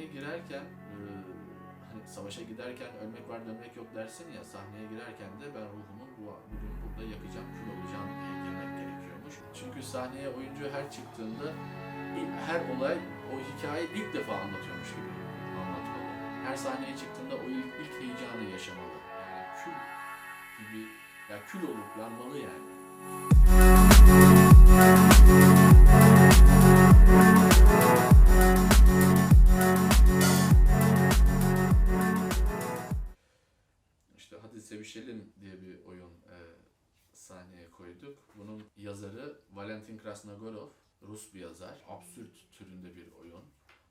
sahneye girerken e, hani savaşa giderken ölmek var dönmek yok dersin ya sahneye girerken de ben ruhumu bu, bugün burada yakacağım, kül olacağım diye girmek gerekiyormuş. Çünkü sahneye oyuncu her çıktığında ilk- her olay o hikayeyi ilk defa anlatıyormuş gibi anlatmalı. Her sahneye çıktığında o ilk, ilk heyecanı yaşamalı. Yani kül gibi, ya kül olup yanmalı yani. Sahneye koyduk. Bunun yazarı Valentin Krasnogorov, Rus bir yazar. Absürt türünde bir oyun.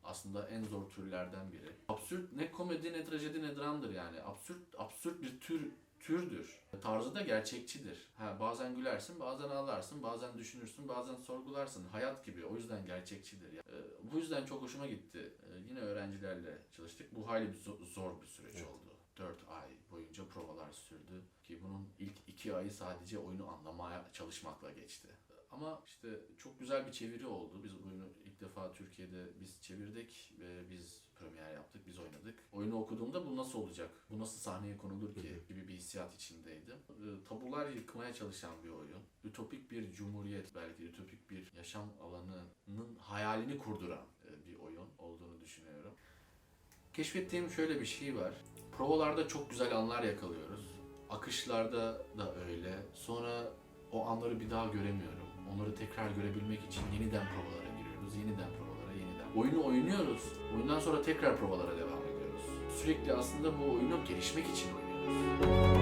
Aslında en zor türlerden biri. Absürt ne komedi ne trajedi ne dramdır yani. Absürt absürt bir tür türdür. Tarzı da gerçekçidir. Ha, bazen gülersin, bazen ağlarsın, bazen düşünürsün, bazen sorgularsın. Hayat gibi. O yüzden gerçekçidir. E, bu yüzden çok hoşuma gitti. E, yine öğrencilerle çalıştık. Bu hayli bir zo- zor bir süreç Evet. oldu. 4 ay boyunca provalar sürdü. Ki bunun ilk 2 ayı sadece oyunu anlamaya çalışmakla geçti. Ama işte çok güzel bir çeviri oldu. Biz oyunu ilk defa Türkiye'de biz çevirdik ve biz premier yaptık, biz oynadık. Oyunu okuduğumda bu nasıl olacak, bu nasıl sahneye konulur ki gibi bir hissiyat içindeydim. Ee, Tabular yıkmaya çalışan bir oyun. Ütopik bir cumhuriyet, belki ütopik bir yaşam alanının hayalini kurduran e, bir oyun olduğunu düşünüyorum. Keşfettiğim şöyle bir şey var. Provalarda çok güzel anlar yakalıyoruz. Akışlarda da öyle. Sonra o anları bir daha göremiyorum. Onları tekrar görebilmek için yeniden provalara giriyoruz. Yeniden provalara, yeniden. Oyunu oynuyoruz. Oyundan sonra tekrar provalara devam ediyoruz. Sürekli aslında bu oyunu gelişmek için oynuyoruz.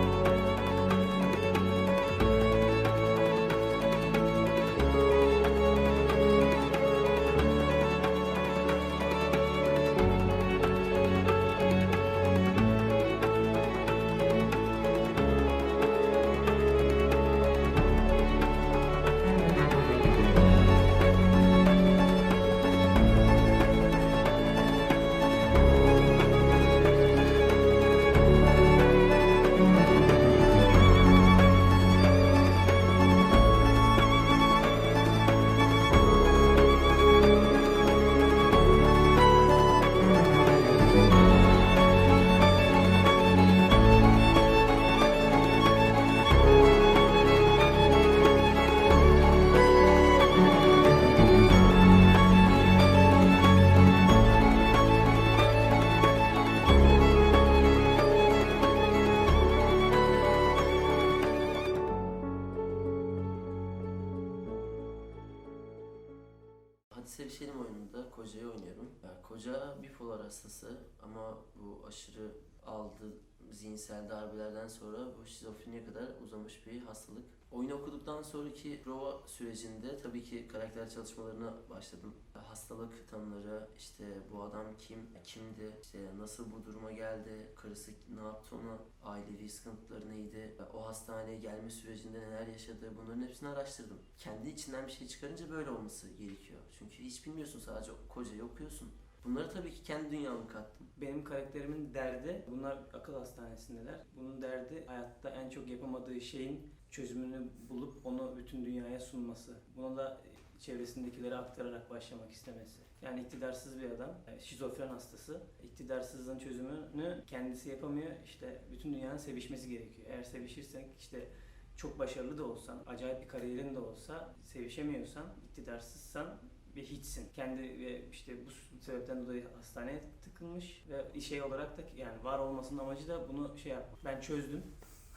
Sevişelim oyununda Koca'yı oynuyorum. Yani Koca bipolar hastası ama bu aşırı aldığı zihinsel darbelerden sonra bu şizofreniye kadar uzamış bir hastalık. Oyunu okuduktan sonraki prova sürecinde tabii ki karakter çalışmalarına başladım. Hastalık tanımları, işte bu adam kim, kimdi, işte nasıl bu duruma geldi, karısı ne yaptı ona, ailevi sıkıntıları neydi, o hastaneye gelme sürecinde neler yaşadı bunların hepsini araştırdım. Kendi içinden bir şey çıkarınca böyle olması gerekiyor. Çünkü hiç bilmiyorsun sadece kocayı okuyorsun. Bunları tabii ki kendi dünyama kattım. Benim karakterimin derdi, bunlar akıl hastanesindeler. Bunun derdi hayatta en çok yapamadığı şeyin çözümünü bulup onu bütün dünyaya sunması. Buna da çevresindekilere aktararak başlamak istemesi. Yani iktidarsız bir adam, e, şizofren hastası. İktidarsızlığın çözümünü kendisi yapamıyor. İşte bütün dünyanın sevişmesi gerekiyor. Eğer sevişirsek işte çok başarılı da olsan, acayip bir kariyerin de olsa, sevişemiyorsan, iktidarsızsan bir hiçsin. Kendi ve işte bu sebepten dolayı hastaneye tıkılmış ve şey olarak da yani var olmasının amacı da bunu şey yapmak. Ben çözdüm.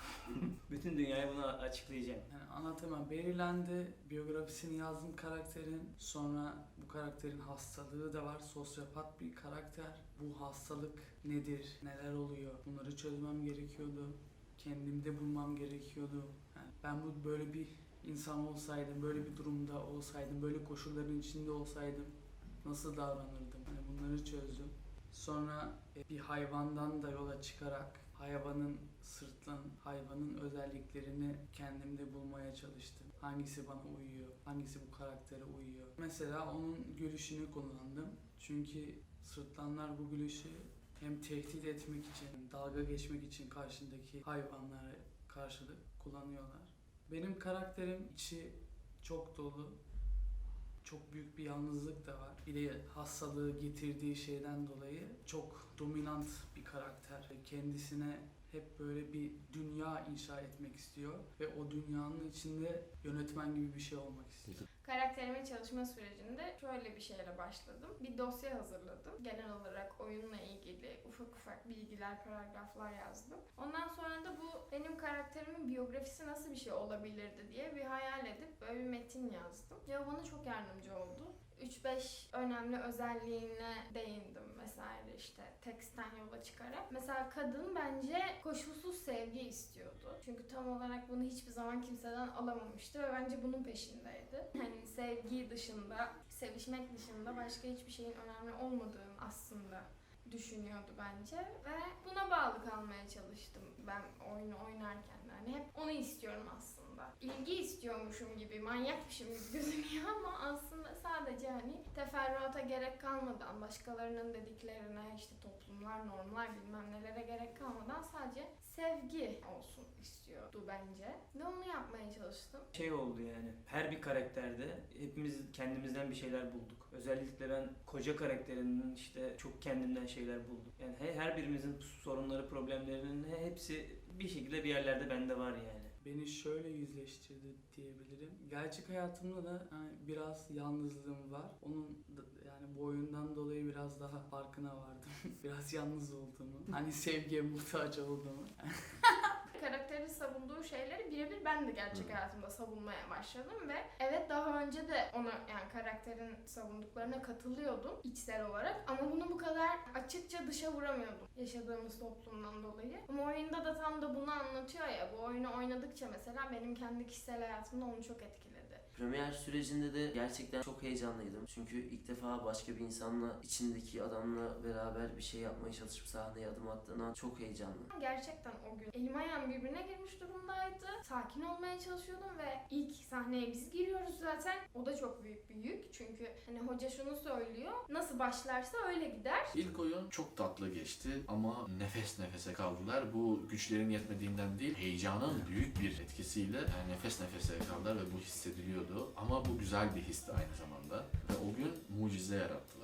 Bütün dünyaya bunu açıklayacağım. Yani ana tema belirlendi. Biyografisini yazdım karakterin. Sonra bu karakterin hastalığı da var. Sosyopat bir karakter. Bu hastalık nedir? Neler oluyor? Bunları çözmem gerekiyordu. Kendimde bulmam gerekiyordu. Yani ben bu böyle bir insan olsaydım, böyle bir durumda olsaydım, böyle koşulların içinde olsaydım nasıl davranırdım? Hani bunları çözdüm. Sonra e, bir hayvandan da yola çıkarak hayvanın sırtlan hayvanın özelliklerini kendimde bulmaya çalıştım. Hangisi bana uyuyor, hangisi bu karaktere uyuyor. Mesela onun gülüşünü kullandım. Çünkü sırtlanlar bu gülüşü hem tehdit etmek için, dalga geçmek için karşındaki hayvanlara karşılık kullanıyorlar. Benim karakterim içi çok dolu, çok büyük bir yalnızlık da var. Bir de hastalığı getirdiği şeyden dolayı çok dominant bir karakter. Kendisine hep böyle bir dünya inşa etmek istiyor ve o dünyanın içinde yönetmen gibi bir şey olmak istiyor. Karakterimin çalışma sürecinde şöyle bir şeyle başladım. Bir dosya hazırladım. Genel olarak oyunla ilgili ufak ufak bilgiler, paragraflar yazdım. Ondan sonra da bu benim karakterimin biyografisi nasıl bir şey olabilirdi diye bir hayal edip böyle bir metin yazdım. Ya bana çok yardımcı oldu. 3-5 önemli özelliğine değindim vesaire işte tekstten yola çıkarak. Mesela kadın bence koşulsuz sevgi istiyordu. Çünkü tam olarak bunu hiçbir zaman kimseden alamamıştı ve bence bunun peşindeydi. Hani sevgi dışında, sevişmek dışında başka hiçbir şeyin önemli olmadığını aslında düşünüyordu bence ve buna bağlı kalmaya çalıştım ben oyunu oynarken de. Hani hep onu istiyorum aslında. İlgi istiyormuşum gibi, manyakmışım gibi gözüküyor ama aslında sadece hani teferruata gerek kalmadan, başkalarının dediklerine, işte toplumlar, normlar bilmem nelere gerek kalmadan sadece sevgi olsun istiyordu bence. Ve onu yapmaya çalıştım. Şey oldu yani her bir karakterde hepimiz kendimizden bir şeyler bulduk. Özellikle ben koca karakterinin işte çok kendimden şeyler buldum. Yani he- her birimizin sorunları, problemlerinin he- hepsi bir şekilde bir yerlerde bende var yani. Beni şöyle yüzleştirdi diyebilirim. Gerçek hayatımda da hani biraz yalnızlığım var. Onun da- yani bu oyundan dolayı biraz daha farkına vardım. biraz yalnız olduğumu. Hani sevgiye muhtaç olduğumu. karakterin savunduğu şeyleri birebir ben de gerçek hayatımda savunmaya başladım ve evet daha önce de ona yani karakterin savunduklarına katılıyordum içsel olarak ama bunu bu kadar açıkça dışa vuramıyordum yaşadığımız toplumdan dolayı. Ama oyunda da tam da bunu anlatıyor ya bu oyunu oynadıkça mesela benim kendi kişisel hayatımda onu çok etkiledi. Premier sürecinde de gerçekten çok heyecanlıydım. Çünkü ilk defa başka bir insanla, içindeki adamla beraber bir şey yapmaya çalışıp sahneye adım attığın an çok heyecanlı. Gerçekten o gün elim ayağım birbirine girmiş durumdaydı. Sakin olmaya çalışıyordum ve ilk sahneye biz giriyoruz zaten. O da çok büyük bir yük. Çünkü hani hoca şunu söylüyor. Nasıl başlarsa öyle gider. İlk oyun çok tatlı geçti ama nefes nefese kaldılar. Bu güçlerin yetmediğinden değil, heyecanın büyük bir etkisiyle yani nefes nefese kaldılar ve bu hissediliyordu. Ama bu güzel bir histi aynı zamanda. Ve o gün mucize yarattı.